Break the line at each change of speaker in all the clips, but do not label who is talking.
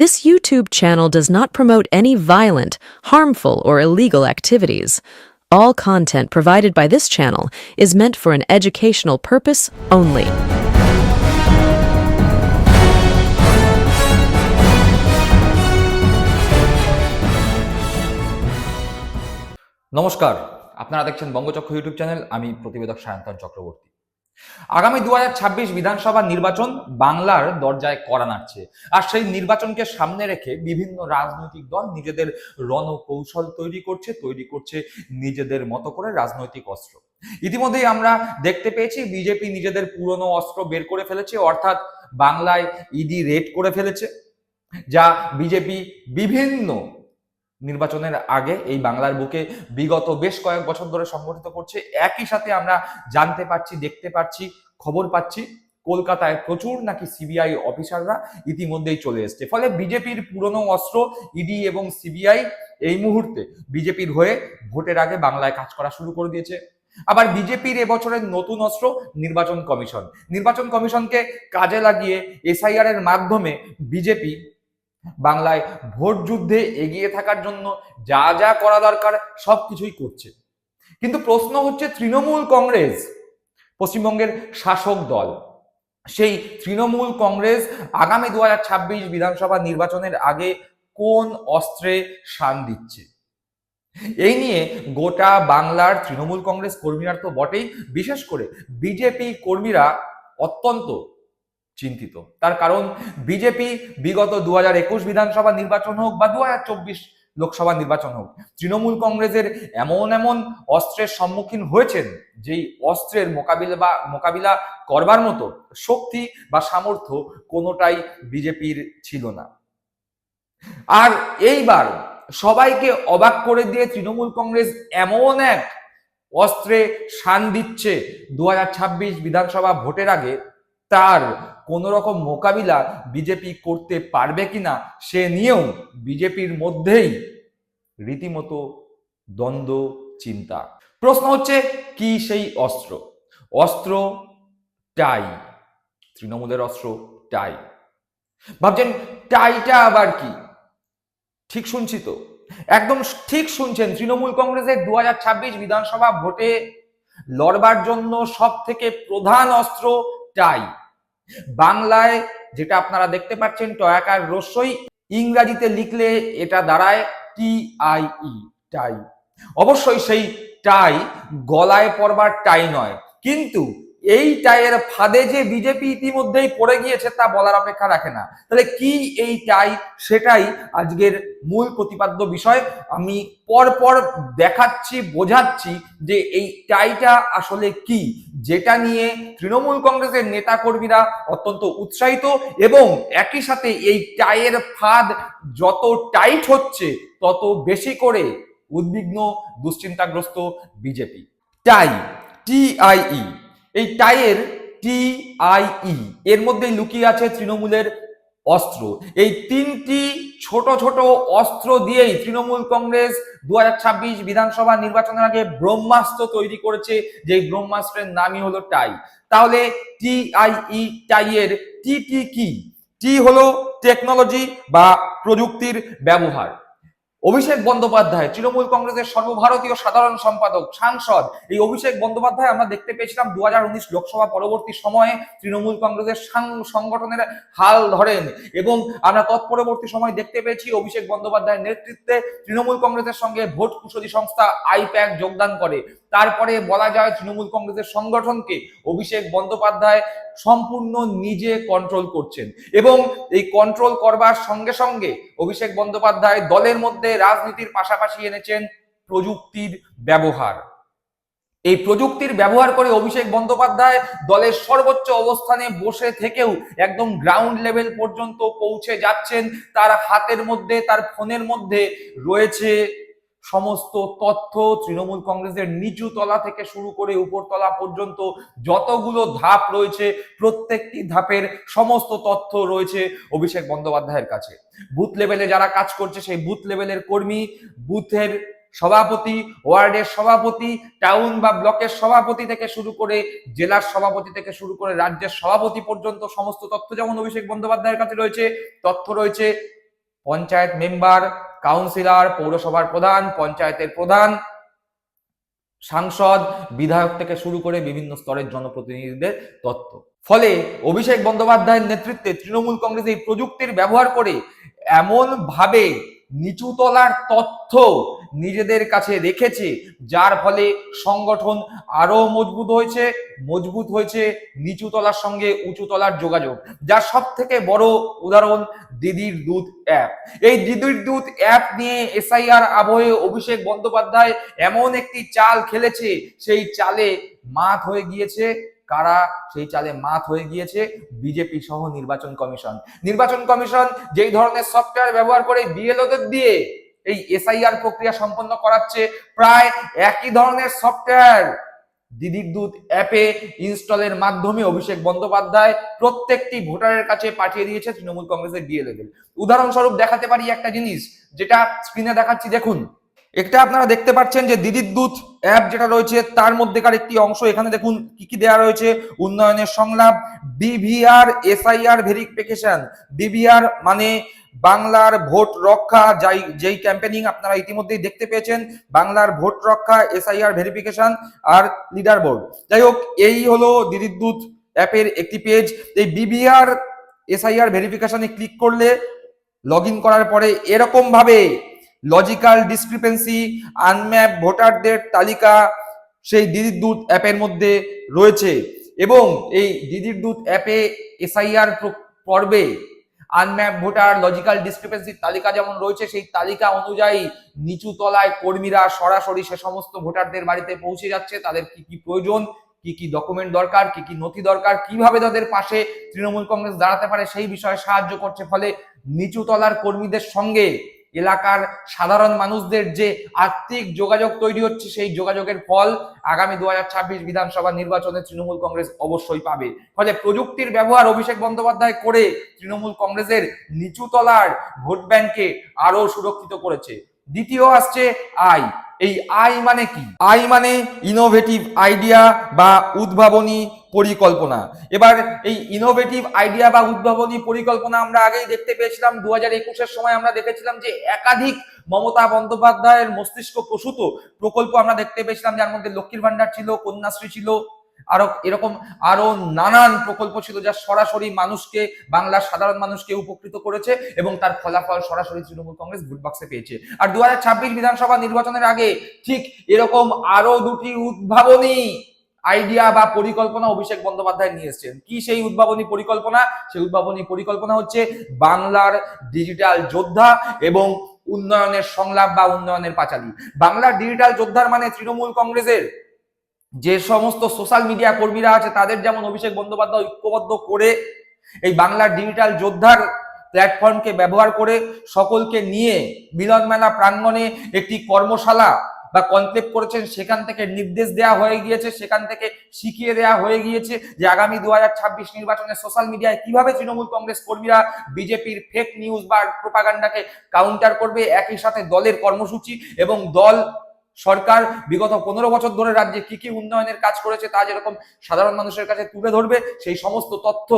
This YouTube channel does not promote any violent, harmful, or illegal activities. All content provided by this channel is meant for an educational purpose only.
নমস্কার আপনারা দেখছেন বঙ্গচক্র YouTube channel আমি প্রতিবেদক সায়ন্তন চক্রবর্তী আগামী দুহাজার ছাব্বিশ বিধানসভা নির্বাচন বাংলার দরজায় করা নাড়ছে। আর সেই নির্বাচনকে সামনে রেখে বিভিন্ন রাজনৈতিক দল নিজেদের রণকৌশল তৈরি করছে তৈরি করছে নিজেদের মতো করে রাজনৈতিক অস্ত্র। ইতিমধ্যেই আমরা দেখতে পেয়েছি, বিজেপি নিজেদের পুরনো অস্ত্র বের করে ফেলেছে, অর্থাৎ বাংলায় ইডি রেড করে ফেলেছে, যা বিজেপি বিভিন্ন নির্বাচনের আগে এই বাংলার বুকে বিগত বেশ কয়েক বছর ধরে সংগঠিত করছে। একই সাথে আমরা জানতে পারছি, দেখতে পাচ্ছি খবর পাচ্ছি, কলকাতায় প্রচুর নাকি সিবিআই অফিসাররা ইতিমধ্যেই চলে এসছে। ফলে বিজেপির পুরনো অস্ত্র, ইডি এবং সিবিআই এই মুহূর্তে বিজেপির হয়ে ভোটের আগে বাংলায় কাজ করা শুরু করে দিয়েছে। আবার বিজেপির এবছরের নতুন অস্ত্র, নির্বাচন কমিশন। নির্বাচন কমিশনকে কাজে লাগিয়ে এসআইআর এর মাধ্যমে বিজেপি বাংলায় ভোট যুদ্ধে এগিয়ে থাকার জন্য যা যা করা দরকার সবকিছুই করছে। কিন্তু প্রশ্ন হচ্ছে তৃণমূল কংগ্রেস, পশ্চিমবঙ্গের শাসক দল, সেই তৃণমূল কংগ্রেস আগামী দু হাজার ছাব্বিশ বিধানসভা নির্বাচনের আগে কোন অস্ত্রে শান দিচ্ছে? এই নিয়ে গোটা বাংলার তৃণমূল কংগ্রেস কর্মীরা তো বটেই, বিশেষ করে বিজেপি কর্মীরা অত্যন্ত চিন্তিত। তার কারণ, বিজেপি বিগত দু একুশ বিধানসভা নির্বাচন হোক বা দুহাজার চব্বিশ লোকসভা নির্বাচন হোক, তৃণমূল কংগ্রেসের এমন এমন অস্ত্রের সম্মুখীন হয়েছেন, যেই অস্ত্রের মোকাবিলা বা মোকাবিলা করবার মতো শক্তি বা সামর্থ্য কোনোটাই বিজেপির ছিল না। আর এইবার সবাইকে অবাক করে দিয়ে তৃণমূল কংগ্রেস এমন এক অস্ত্রে শান দিচ্ছে দু হাজার ছাব্বিশ বিধানসভা ভোটের আগে, তার কোন রকম মোকাবিলা বিজেপি করতে পারবে কিনা সে নিয়েও বিজেপির মধ্যেই রীতিমতো দ্বন্দ্ব, চিন্তা। প্রশ্ন হচ্ছে, কি সেই অস্ত্র? অস্ত্র টাই, তৃণমূলের অস্ত্র টাই। ভাবছেন, টাইটা আবার কি? ঠিক শুনছি তো। একদম ঠিক শুনছেন, তৃণমূল কংগ্রেসের দু হাজার ছাব্বিশ বিধানসভা ভোটে লড়বার জন্য সব থেকে প্রধান অস্ত্র টাই। বাংলায় যেটা আপনারা দেখতে পাচ্ছেন, টয়াকার রস্যই ইংরাজিতে লিখলে এটা দাঁড়ায় টি আই ই, টাই। অবশ্যই সেই টাই গলায় পরবার টাই নয়। কিন্তু এই টাইয়ের ফাঁদে যে বিজেপি ইতিমধ্যেই পড়ে গিয়েছে তা বলার অপেক্ষা রাখে না। তাহলে কি এই টাই, সেটাই আজকের মূল প্রতিপাদ্য বিষয়? আমি পরপর দেখাচ্ছি, বোঝাচ্ছি যে এই টাইটা আসলে কি। যেটা নিয়ে তৃণমূল কংগ্রেসের নেতা কর্মীরা অত্যন্ত উৎসাহিত এবং একই সাথে এই টাইয়ের ফাঁদ যত টাইট হচ্ছে, তত বেশি করে উদ্বিগ্ন, দুশ্চিন্তাগ্রস্ত বিজেপি। টাই টিআইই এই টাইয়ের টি আই ই, এর মধ্যেই লুকিয়ে আছে তৃণমূলের অস্ত্র। এই তিনটি ছোট ছোট অস্ত্র দিয়েই তৃণমূল কংগ্রেস দু হাজার ছাব্বিশ বিধানসভা নির্বাচনের আগে ব্রহ্মাস্ত্র তৈরি করেছে যে ব্রহ্মাস্ত্রের নামই হলো টাই। তাহলে টিআইই টাইয়ের টি কি? টি হলো টেকনোলজি বা প্রযুক্তির ব্যবহার। অভিষেক বন্দ্যোপাধ্যায়, তৃণমূল কংগ্রেসের সর্বভারতীয় সাধারণ সম্পাদক, সাংসদ। এই অভিষেক বন্দ্যোপাধ্যায় আমরা দেখতে পেয়েছিলাম দু হাজার উনিশ লোকসভা পরবর্তী সময়ে তৃণমূল কংগ্রেসের সংগঠনের হাল ধরেন এবং আমরা তৎপরবর্তী সময় দেখতে পেয়েছি অভিষেক বন্দ্যোপাধ্যায়ের নেতৃত্বে তৃণমূল কংগ্রেসের সঙ্গে ভোট কুশলী সংস্থা আইপ্যাক যোগদান করে। তারপরে বলা যায় তৃণমূল কংগ্রেসের সংগঠনকে অভিষেক বন্দ্যোপাধ্যায় সম্পূর্ণ নিজে কন্ট্রোল করছেন। এবং এই কন্ট্রোল করবার সঙ্গে সঙ্গে অভিষেক বন্দ্যোপাধ্যায় দলের মধ্যে রাজনীতির পাশাপাশি এনেছেন প্রযুক্তির ব্যবহার। এই প্রযুক্তির ব্যবহার করে অভিষেক বন্দ্যোপাধ্যায় দলের সর্বোচ্চ অবস্থানে বসে থেকেও একদম গ্রাউন্ড লেভেল পর্যন্ত পৌঁছে যাচ্ছেন। তার হাতের মধ্যে, তার ফোনের মধ্যে রয়েছে সমস্ত তথ্য তৃণমূল কংগ্রেসের নিচু তলা থেকে শুরু করে উপরতলা পর্যন্ত যতগুলো ধাপ রয়েছে, প্রত্যেকটি ধাপের সমস্ত তথ্য রয়েছে অভিষেক বন্দ্যোপাধ্যায়ের কাছে। বুথ লেভেলে যারা কাজ করছে, সেই বুথ লেভেলের কর্মী, বুথের সভাপতি, ওয়ার্ডের সভাপতি, টাউন বা ব্লকের সভাপতি থেকে শুরু করে জেলার সভাপতি থেকে শুরু করে রাজ্যের সভাপতি পর্যন্ত সমস্ত তথ্য যেমন অভিষেক বন্দ্যোপাধ্যায়ের কাছে রয়েছে, তথ্য রয়েছে পঞ্চায়েত মেম্বার, কাউন্সিলর, পৌরসভার প্রধান, পঞ্চায়েতের প্রধান, সাংসদ, বিধায়ক থেকে শুরু করে বিভিন্ন স্তরের জনপ্রতিনিধিদের তত্ত্ব। ফলে অভিষেক বন্দ্যোপাধ্যায়ের নেতৃত্বে তৃণমূল কংগ্রেস এই প্রযুক্তির ব্যবহার করে এমন ভাবে নিচুতলার তথ্য নিজেদের কাছে রেখেছে, যার ফলে সংগঠন আরও মজবুত হয়েছে মজবুত হয়েছে নিচুতলার সঙ্গে উঁচুতলার যোগাযোগ যার সব থেকে বড় উদাহরণ দিদির দুধ অ্যাপ। এই দিদির দুধ অ্যাপ নিয়ে এসআইআর আবহে অভিষেক বন্দ্যোপাধ্যায় এমন একটি চাল খেলেছে, সেই চালে মাত হয়ে গিয়েছে কারা? সেই চালে মাত হয়ে গিয়েছে বিজেপি সহ নির্বাচন কমিশন। নির্বাচন কমিশন যেই ধরনের সফটওয়্যার ব্যবহার করে বিএলওদের দিয়ে এই এসআইআর প্রক্রিয়া সম্পন্ন করাচ্ছে, প্রায় একই ধরনের সফটওয়্যার দিদির দুধ অ্যাপে ইনস্টলের মাধ্যমে অভিষেক বন্দ্যোপাধ্যায় প্রত্যেকটি ভোটারের কাছে পাঠিয়ে দিয়েছে তৃণমূল কংগ্রেসের বিএলওদের। উদাহরণস্বরূপ দেখাতে পারি একটা জিনিস, যেটা স্ক্রিনে দেখাচ্ছি, দেখুন। একটা আপনারা দেখতে পাচ্ছেন যে দিদির দুধ অ্যাপ যেটা রয়েছে, তার মধ্যেকার একটি অংশ। এখানে দেখুন কি কি দেওয়া রয়েছে। উন্নয়নের সংলাপ বিভিআর এসআইআর ভেরিফিকেশন বিভিআর মানে বাংলার ভোট রক্ষা, যাই, যেই ক্যাম্পেনিং আপনারা ইতিমধ্যেই দেখতে পেয়েছেন, বাংলার ভোট রক্ষা এসআইআর ভেরিফিকেশন আর লিডার বোর্ড যাই হোক, এই হলো দিদির দুধ অ্যাপের একটি পেজ এই বিবিআর এসআইআর ভেরিফিকেশনে ক্লিক করলে লগ করার পরে এরকম ভাবে লজিক্যাল ডিসক্রিপেন্সি আনম্যাপ ভোটারদের তালিকা সেই দিদির দুধ অ্যাপের মধ্যে রয়েছে। এবং এই দিদির দুধ অ্যাপে এসআইআর পর্বে আনম্যাপ ভোটার লজিক্যাল ডিসক্রিপেন্সির তালিকা যেমন রয়েছে, সেই তালিকা অনুযায়ী নিচু তলায় কর্মীরা সরাসরি সে সমস্ত ভোটারদের বাড়িতে পৌঁছে যাচ্ছে। তাদের কি কি প্রয়োজন, কি কি ডকুমেন্ট দরকার, কি কি নথি দরকার, কীভাবে তাদের পাশে তৃণমূল কংগ্রেস দাঁড়াতে পারে, সেই বিষয়ে সাহায্য করছে। ফলে নিচু তলার কর্মীদের সঙ্গে এলাকার সাধারণ মানুষদের যে আর্থিক যোগাযোগ তৈরি হচ্ছে, সেই যোগাযোগের ফল আগামী দু হাজার ছাব্বিশ বিধানসভা নির্বাচনে তৃণমূল কংগ্রেস অবশ্যই পাবে। ফলে প্রযুক্তির ব্যবহার অভিষেক বন্দ্যোপাধ্যায় করে তৃণমূল কংগ্রেসের নিচুতলার ভোট ব্যাংকে আরও সুরক্ষিত করেছে। দ্বিতীয় আসছে আই। এই আই মানে কি? আই মানে ইনোভেটিভ আইডিয়া বা উদ্ভাবনী পরিকল্পনা। এবার এই ইনোভেটিভ আইডিয়া বা উদ্ভাবনী পরিকল্পনা আমরা আগেই দেখতে পেয়েছিলাম। দু হাজার একুশের সময় আমরা দেখেছিলাম যে একাধিক মমতা বন্দ্যোপাধ্যায়ের মস্তিষ্ক প্রসূত প্রকল্প আমরা দেখতে পেয়েছিলাম, যার মধ্যে লক্ষ্মীর ভান্ডার ছিল, কন্যাশ্রী ছিল আরও এরকম আরও নানান প্রকল্প ছিল যা সরাসরি মানুষকে, বাংলার সাধারণ মানুষকে উপকৃত করেছে এবং তার ফলাফল সরাসরি তৃণমূল কংগ্রেস ভোট বাক্সে পেয়েছে। আর দু হাজার ছাব্বিশ বিধানসভা নির্বাচনের আগে ঠিক এরকম আরও দুটি উদ্ভাবনী আইডিয়া বা পরিকল্পনা অভিষেক বন্দ্যোপাধ্যায় নিয়ে এসছেন। কি সেই উদ্ভাবনী পরিকল্পনা? সেই উদ্ভাবনী পরিকল্পনা হচ্ছে বাংলার ডিজিটাল যোদ্ধা এবং উন্নয়নের সংলাপ বা উন্নয়নের পাঁচালী। বাংলার ডিজিটাল যোদ্ধার মানে তৃণমূল কংগ্রেসের যে সমস্ত সোশ্যাল মিডিয়া কর্মীরা আছে, তাদের যেমন অভিষেক বন্দ্যোপাধ্যায় ঐক্যবদ্ধ করে এই বাংলার ডিজিটাল যোদ্ধার প্ল্যাটফর্মকে ব্যবহার করে সকলকে নিয়ে মিলন মেলা প্রাঙ্গণে একটি কর্মশালা বা কনক্লেভ করেছেন, সেখান থেকে নির্দেশ দেওয়া হয়ে গিয়েছে, সেখান থেকে শিখিয়ে দেওয়া হয়ে গিয়েছে যে আগামী দু হাজার ছাব্বিশ নির্বাচনে সোশ্যাল মিডিয়ায় কীভাবে তৃণমূল কংগ্রেস কর্মীরা বিজেপির ফেক নিউজ বা প্রোপাগান্ডাকে কাউন্টার করবে, একই সাথে দলের কর্মসূচি এবং দল সরকার বিগত পনেরো বছর ধরে রাজ্যে কি কি উন্নয়নের কাজ করেছে তা যেরকম সাধারণ মানুষের কাছে তুলে ধরবে, সেই সমস্ত তথ্য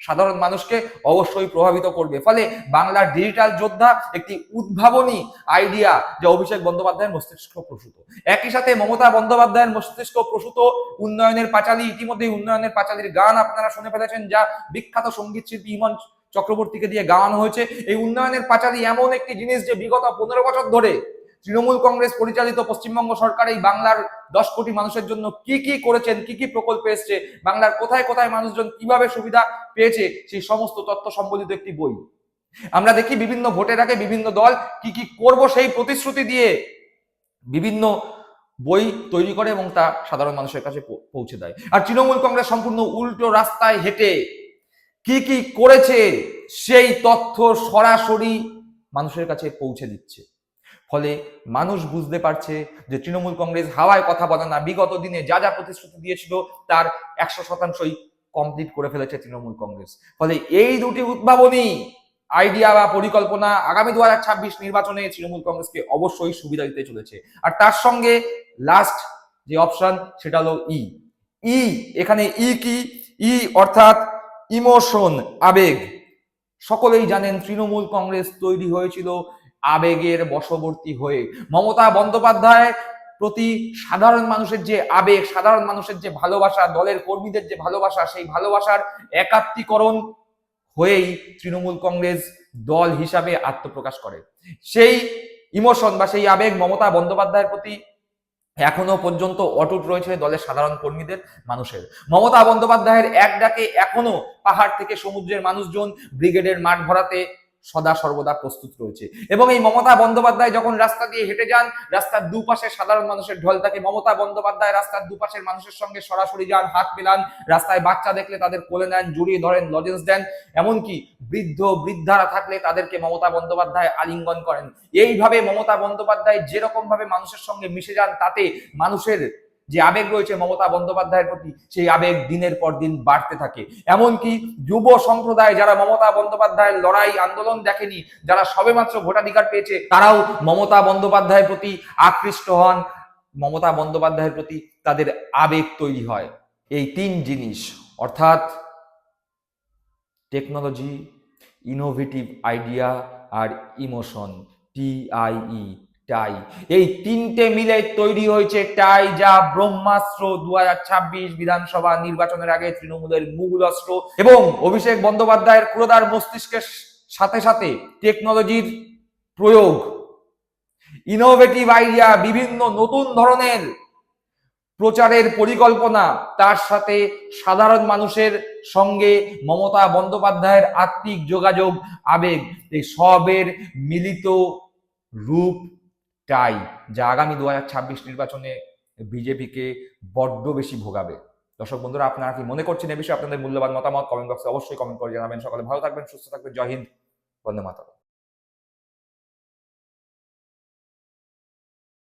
সাধারণ মানুষকে অবশ্যই প্রভাবিত করবে। ফলে বাংলার ডিজিটাল যোদ্ধা একটি উদ্ভাবনী আইডিয়া যা অভিষেক বন্দ্যোপাধ্যায়ের মস্তিষ্ক প্রসূত। একই সাথে মমতা বন্দ্যোপাধ্যায়ের মস্তিষ্ক প্রসূত উন্নয়নের পাঁচালী ইতিমধ্যে উন্নয়নের পাঁচালীর গান আপনারা শুনে ফেলেছেন যা বিখ্যাত সংগীত শিল্পী ইমন চক্রবর্তীকে দিয়ে গাওয়ানো হয়েছে। এই উন্নয়নের পাঁচালী এমন একটি জিনিস যে বিগত পনেরো বছর ধরে তৃণমূল কংগ্রেস পরিচালিত পশ্চিমবঙ্গ সরকার এই বাংলার দশ কোটি মানুষের জন্য কি কি করেছেন, কি কি প্রকল্প এসছে, বাংলার কোথায় কোথায় মানুষজন কীভাবে সুবিধা পেয়েছে, সেই সমস্ত তথ্য সম্বলিত একটি বই। আমরা দেখি বিভিন্ন ভোটের আগে বিভিন্ন দল কি কি করব সেই প্রতিশ্রুতি দিয়ে বিভিন্ন বই তৈরি করে এবং তা সাধারণ মানুষের কাছে পৌঁছে দেয়। আর তৃণমূল কংগ্রেস সম্পূর্ণ উল্টো রাস্তায় হেঁটে কি কি করেছে, সেই তথ্য সরাসরি মানুষের কাছে পৌঁছে দিচ্ছে। ফলে মানুষ বুঝতে পারছে যে তৃণমূল কংগ্রেস হাওয়ায় কথা বলে না। বিগত দিনে যা যা প্রতিশ্রুতি দিয়েছিল, তার একশো শতাংশই কমপ্লিট করে ফেলেছে তৃণমূল কংগ্রেস। ফলে এই দুটি উদ্ভাবনী আইডিয়া বা পরিকল্পনা আগামী দু হাজার ছাব্বিশ নির্বাচনে তৃণমূল কংগ্রেসকে অবশ্যই সুবিধা দিতে চলেছে। আর তার সঙ্গে লাস্ট যে অপশন সেটা হলো ই ই এখানে ই কি? ই অর্থাৎ ইমোশন, আবেগ। সকলেই জানেন তৃণমূল কংগ্রেস তৈরি হয়েছিল আবেগের বশবর্তী হয়ে। মমতা বন্দ্যোপাধ্যায় প্রতি সাধারণ মানুষের যে আবেগ, সাধারণ মানুষের যে ভালোবাসা, দলের কর্মীদের যে ভালোবাসা, সেই ভালোবাসার একাত্মীকরণ হয়েই তৃণমূল কংগ্রেস দল হিসাবে আত্মপ্রকাশ করে। সেই ইমোশন বা সেই আবেগ মমতা বন্দ্যোপাধ্যায়ের প্রতি এখনও পর্যন্ত অটুট রয়েছে দলের সাধারণ কর্মীদের, মানুষের। মমতা বন্দ্যোপাধ্যায়ের এক ডাকে এখনও পাহাড় থেকে সমুদ্রের মানুষজন ব্রিগেডের মাঠ ভরাতে সদা সর্বদা প্রস্তুত রয়েছে। এবং এই মমতা বন্দ্যোপাধ্যায় যখন রাস্তা দিয়ে হেঁটে যান, রাস্তার দুপাশে সাধারণ মানুষের ঢল থাকে। মমতা বন্দ্যোপাধ্যায় রাস্তার দুপাশের মানুষের সঙ্গে সরাসরি যান হাত মেলান, রাস্তায় বাচ্চা দেখলে তাদের কোলে নেন, জড়িয়ে ধরেন, লজেন্স দেন। এমনকি বৃদ্ধ, বৃদ্ধারা থাকলে তাদেরকে মমতা বন্দ্যোপাধ্যায় আলিঙ্গন করেন। এইভাবে মমতা বন্দ্যোপাধ্যায় যেরকম ভাবে মানুষের সঙ্গে মিশে যান, তাতে মানুষের যে আবেগ রয়েছে মমতা বন্দ্যোপাধ্যায়ের প্রতি, সেই আবেগ দিনের পর দিন বাড়তে থাকে। এমনকি যুব সম্প্রদায় যারা মমতা বন্দ্যোপাধ্যায়ের লড়াই আন্দোলন দেখেনি, যারা সবেমাত্র ভোটাধিকার পেয়েছে, তারাও মমতা বন্দ্যোপাধ্যায়ের প্রতি আকৃষ্ট হন। মমতা বন্দ্যোপাধ্যায়ের প্রতি তাদের আবেগ তৈরি হয়। এই তিন জিনিস, অর্থাৎ টেকনোলজি ইনোভেটিভ আইডিয়া আর ইমোশন টিআইই টাই এই তিনটে মিলে তৈরি হয়েছে টাই যা ব্রহ্মাস্ত্র দুহাজার ছাব্বিশ বিধানসভা নির্বাচনের আগে তৃণমূলের মুগুল অস্ত্র এবং অভিষেক বন্দ্যোপাধ্যায়ের ক্রোধার মস্তিষ্কের সাথে সাথে টেকনোলজির প্রয়োগ। ইনোভেটিভ আইডিয়া বিভিন্ন নতুন ধরনের প্রচারের পরিকল্পনা, তার সাথে সাধারণ মানুষের সঙ্গে মমতা বন্দ্যোপাধ্যায়ের আত্মিক যোগাযোগ, আবেগ। এই সবের মিলিত রূপ টাই যা আগামী দু হাজার ছাব্বিশ নির্বাচনে বিজেপিকে বড্ড বেশি ভোগাবে। দর্শক বন্ধুরা, আপনারা কি মনে করছেন এ বিষয়ে আপনাদের মূল্যবান মতামত? কমেন্ট বক্সে অবশ্যই কমেন্ট করে জানাবেন। সকালে ভালো থাকবেন, সুস্থ থাকবেন। জয় হিন্দ, বন্দে মাতা